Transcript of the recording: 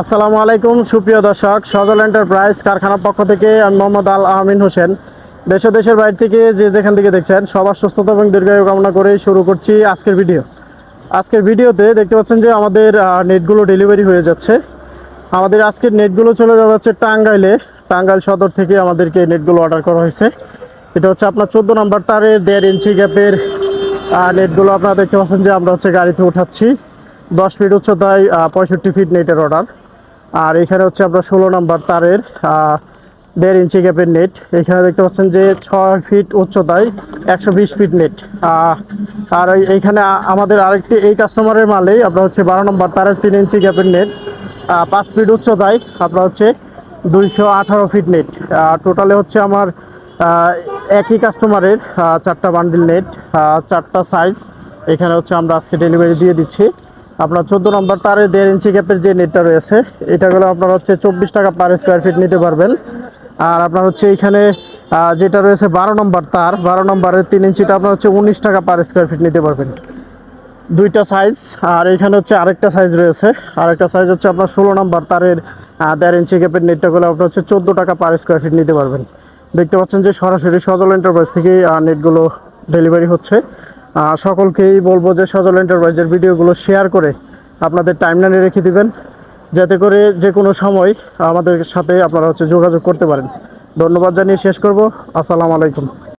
আসসালামু আলাইকুম, সুপ্রিয় দর্শক, সজল এন্টারপ্রাইজ কারখানার পক্ষ থেকে আমি মোহাম্মদ আল আমিন হোসেন। দেশ দেশের বাইরে থেকে যে যেখান থেকে দেখছেন, সবার সুস্থতা এবং দীর্ঘায়ু কামনা করে শুরু করছি আজকের ভিডিও। আজকের ভিডিওতে দেখতে পাচ্ছেন যে আমাদের নেটগুলো ডেলিভারি হয়ে যাচ্ছে। আমাদের আজকের নেটগুলো চলে যাওয়া হচ্ছে টাঙ্গাইলে। টাঙ্গাইল সদর থেকে আমাদেরকে নেটগুলো অর্ডার করা হয়েছে। এটা হচ্ছে আপনার চোদ্দ নাম্বার তারের দেড় ইঞ্চি গ্যাপের নেটগুলো আপনারা দেখতে পাচ্ছেন যে আমরা হচ্ছে গাড়িতে উঠাচ্ছি দশ ফিট উচ্চতায় পঁয়ষট্টি ফিট নেটের অর্ডার আর এখানে হচ্ছে আপনার ষোলো নাম্বার তারের দেড় ইঞ্চি গ্যাপের নেট এখানে দেখতে পাচ্ছেন যে ছয় ফিট উচ্চতায় একশো বিশ ফিট নেট আর এই- এইখানে আমাদের আরেকটি এই কাস্টমারের মালেই আপনার হচ্ছে বারো নম্বর তারের তিন ইঞ্চি গ্যাপের নেট পাঁচ ফিট উচ্চতায় আপনার হচ্ছে দুইশো আঠারো ফিট নেট টোটালে হচ্ছে আমার একই কাস্টমারের চারটা বান্ডিল নেট চারটা সাইজ এখানে হচ্ছে আমরা আজকে ডেলিভারি দিয়ে দিচ্ছি। আপনার চোদ্দ নম্বর তারে দেড় ইঞ্চি গ্যাপের যে নেটটা রয়েছে এটাগুলো আপনার হচ্ছে চব্বিশ টাকা পার স্কোয়ার ফিট নিতে পারবেন। আর আপনার হচ্ছে এখানে যেটা রয়েছে বারো নম্বর তার, বারো নম্বরের তিন ইঞ্চিটা আপনার হচ্ছে উনিশ টাকা পার স্কোয়ার ফিট নিতে পারবেন। দুইটা সাইজ আর এখানে হচ্ছে আরেকটা সাইজ রয়েছে। আরেকটা সাইজ হচ্ছে আপনার ষোলো নম্বর তারের দেড় ইঞ্চি গ্যাপের নেটটা গুলো আপনার হচ্ছে চোদ্দ টাকা পার স্কোয়ার ফিট নিতে পারবেন। দেখতে পাচ্ছেন যে সরাসরি সজল এন্টারপ্রাইজ থেকে নেটগুলো ডেলিভারি হচ্ছে। সকলকেই বলব যে সজল এন্টারপ্রাইজের ভিডিওগুলো শেয়ার করে আপনাদের টাইমলাইনে রেখে দিবেন, যাতে করে যে কোনো সময় আমাদের সাথে আপনারা হচ্ছে যোগাযোগ করতে পারেন। ধন্যবাদ জানিয়ে শেষ করব। আসসালামু আলাইকুম।